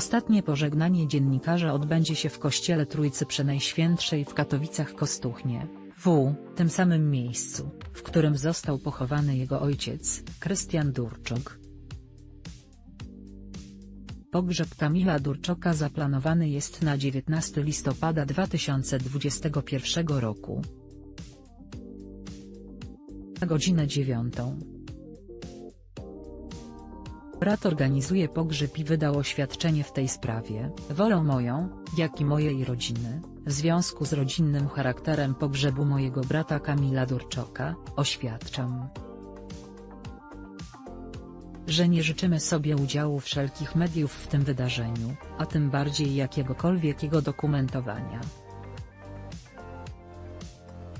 Ostatnie pożegnanie dziennikarza odbędzie się w kościele Trójcy Przenajświętszej w Katowicach-Kostuchnie, w tym samym miejscu, w którym został pochowany jego ojciec, Krystian Durczok. Pogrzeb Kamila Durczoka zaplanowany jest na 19 listopada 2021 roku. Na godzinę 9. Brat organizuje pogrzeb i wydał oświadczenie w tej sprawie. Wolę moją, jak i mojej rodziny, w związku z rodzinnym charakterem pogrzebu mojego brata Kamila Durczoka, oświadczam, że nie życzymy sobie udziału wszelkich mediów w tym wydarzeniu, a tym bardziej jakiegokolwiek jego dokumentowania.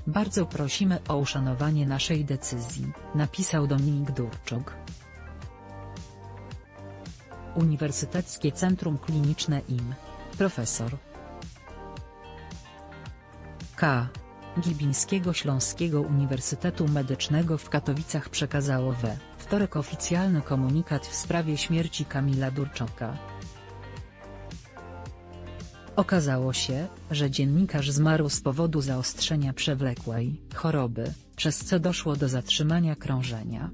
Bardzo prosimy o uszanowanie naszej decyzji, napisał Dominik Durczok. Uniwersyteckie Centrum Kliniczne IM. Profesor K. Gibińskiego Śląskiego Uniwersytetu Medycznego w Katowicach przekazało we wtorek oficjalny komunikat w sprawie śmierci Kamila Durczoka. Okazało się, że dziennikarz zmarł z powodu zaostrzenia przewlekłej choroby, przez co doszło do zatrzymania krążenia.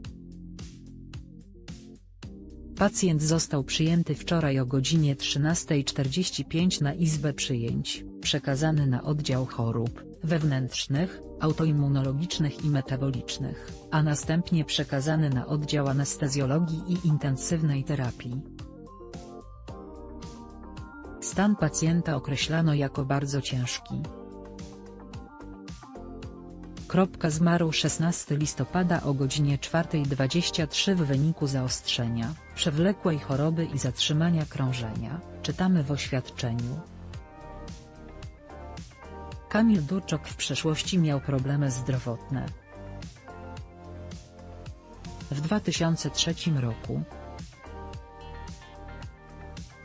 Pacjent został przyjęty wczoraj o godzinie 13.45 na izbę przyjęć, przekazany na oddział chorób wewnętrznych, autoimmunologicznych i metabolicznych, a następnie przekazany na oddział anestezjologii i intensywnej terapii. Stan pacjenta określano jako bardzo ciężki. Kropka zmarł 16 listopada o godzinie 4.23 w wyniku zaostrzenia, przewlekłej choroby i zatrzymania krążenia, czytamy w oświadczeniu. Kamil Durczok w przeszłości miał problemy zdrowotne. W 2003 roku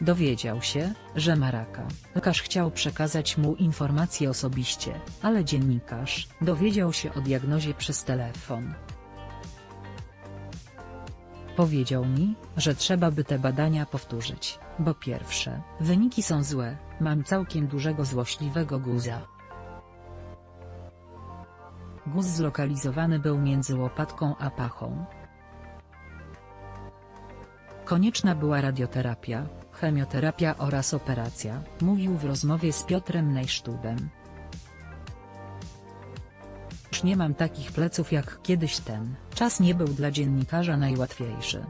dowiedział się, że ma raka. Lekarz chciał przekazać mu informacje osobiście, ale dziennikarz dowiedział się o diagnozie przez telefon. Powiedział mi, że trzeba by te badania powtórzyć, bo pierwsze, wyniki są złe, mam całkiem dużego złośliwego guza. Guz zlokalizowany był między łopatką a pachą. Konieczna była radioterapia, chemioterapia oraz operacja, mówił w rozmowie z Piotrem Nejsztubem. Już nie mam takich pleców jak kiedyś ten, czas nie był dla dziennikarza najłatwiejszy.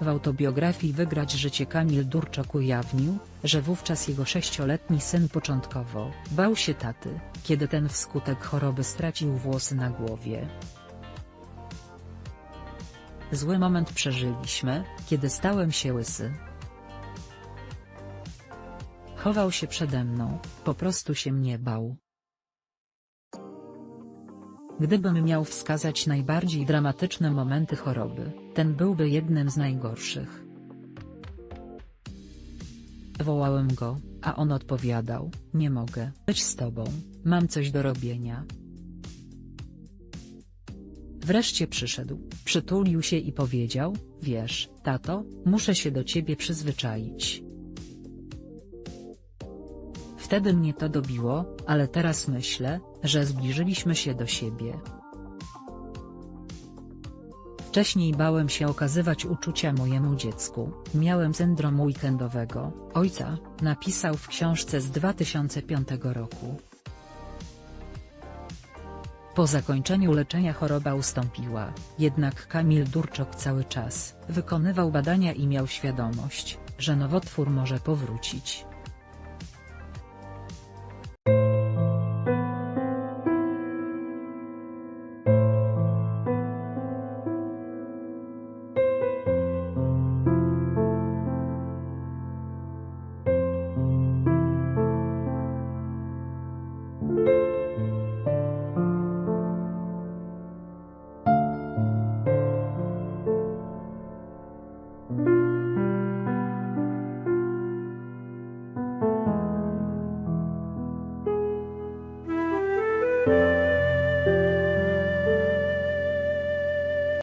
W autobiografii Wygrać życie Kamil Durczok ujawnił, że wówczas jego sześcioletni syn początkowo bał się taty, kiedy ten wskutek choroby stracił włosy na głowie. Zły moment przeżyliśmy, kiedy stałem się łysy. Chował się przede mną, po prostu się mnie bał. Gdybym miał wskazać najbardziej dramatyczne momenty choroby, ten byłby jednym z najgorszych. Wołałem go, a on odpowiadał, nie mogę być z tobą, mam coś do robienia. Wreszcie przyszedł, przytulił się i powiedział, wiesz, tato, muszę się do ciebie przyzwyczaić. Wtedy mnie to dobiło, ale teraz myślę, że zbliżyliśmy się do siebie. Wcześniej bałem się okazywać uczucia mojemu dziecku, miałem syndrom weekendowego, ojca, napisał w książce z 2005 roku. Po zakończeniu leczenia choroba ustąpiła, jednak Kamil Durczok cały czas wykonywał badania i miał świadomość, że nowotwór może powrócić.